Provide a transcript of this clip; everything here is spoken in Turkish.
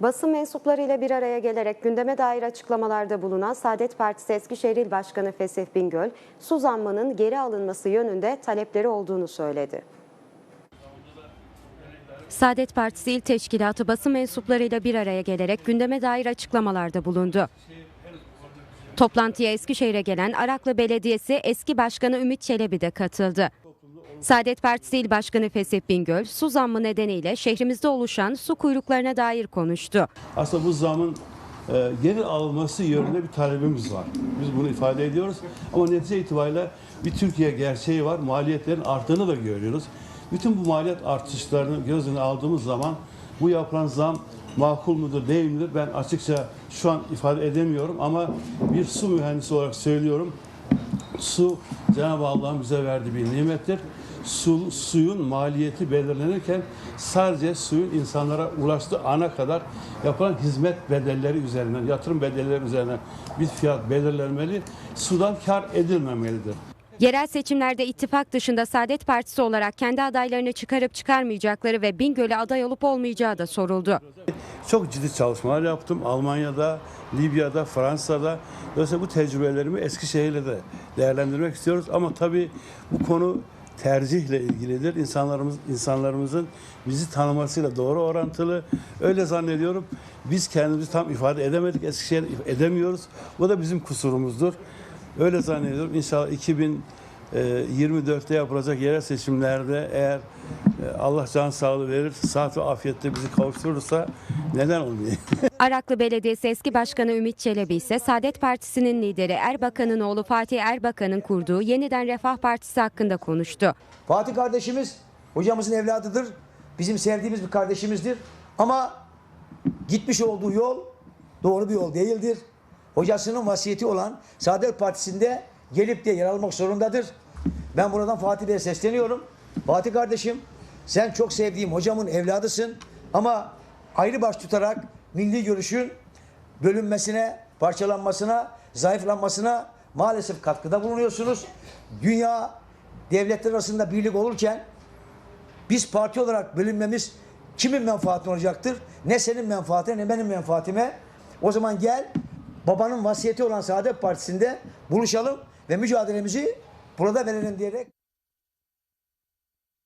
Basın mensuplarıyla bir araya gelerek gündeme dair açıklamalarda bulunan Saadet Partisi Eskişehir İl Başkanı Fesih Bingöl, su zammının geri alınması yönünde talepleri olduğunu söyledi. Saadet Partisi İl Teşkilatı basın mensuplarıyla bir araya gelerek gündeme dair açıklamalarda bulundu. Toplantıya Eskişehir'e gelen Araklı Belediyesi eski başkanı Ümit Çelebi de katıldı. Saadet Partisi İl Başkanı Fesih Bingöl, su zammı nedeniyle şehrimizde oluşan su kuyruklarına dair konuştu. Aslında bu zamın e, geri alınması yönünde bir talebimiz var. Biz bunu ifade ediyoruz. Ama netice itibariyle bir Türkiye gerçeği var. Maliyetlerin arttığını da görüyoruz. Bütün bu maliyet artışlarını göz önüne aldığımız zaman bu yapılan zam makul mudur değil midir ben açıkça şu an ifade edemiyorum ama bir su mühendisi olarak söylüyorum. Su Cenab-ı Allah'ın bize verdiği bir nimettir. Su, suyun maliyeti belirlenirken sadece suyun insanlara ulaştığı ana kadar yapılan hizmet bedelleri üzerinden, yatırım bedelleri üzerinden bir fiyat belirlenmeli. Sudan kar edilmemelidir. Yerel seçimlerde ittifak dışında Saadet Partisi olarak kendi adaylarını çıkarıp çıkarmayacakları ve Bingöl'e aday olup olmayacağı da soruldu. Çok ciddi çalışmalar yaptım. Almanya'da, Libya'da, Fransa'da. Dolayısıyla bu tecrübelerimi Eskişehir'le de değerlendirmek istiyoruz. Ama tabii bu konu tercihle ilgilidir. İnsanlarımız, insanlarımızın bizi tanımasıyla doğru orantılı. Öyle zannediyorum. Biz kendimizi tam ifade edemedik. Eskişehir edemiyoruz. Bu da bizim kusurumuzdur. Öyle zannediyorum. İnşallah 2024'te yapılacak yerel seçimlerde eğer e, Allah can sağlığı verir, saat ve afiyette bizi kavuşturursa neden olmayayım? Araklı Belediyesi eski başkanı Ümit Çelebi ise Saadet Partisi'nin lideri Erbakan'ın oğlu Fatih Erbakan'ın kurduğu Yeniden Refah Partisi hakkında konuştu. Fatih kardeşimiz hocamızın evladıdır. Bizim sevdiğimiz bir kardeşimizdir. Ama gitmiş olduğu yol doğru bir yol değildir. Hocasının vasiyeti olan Saadet Partisi'nde gelip de yer almak zorundadır. Ben buradan Fatih Bey'e sesleniyorum. Fatih kardeşim sen çok sevdiğim hocamın evladısın ama ayrı baş tutarak milli görüşün bölünmesine, parçalanmasına, zayıflanmasına maalesef katkıda bulunuyorsunuz. Dünya devletler arasında birlik olurken biz parti olarak bölünmemiz kimin menfaatine olacaktır? Ne senin menfaatine ne benim menfaatime. O zaman gel babanın vasiyeti olan Saadet Partisi'nde buluşalım ve mücadelemizi burada verelim diyerek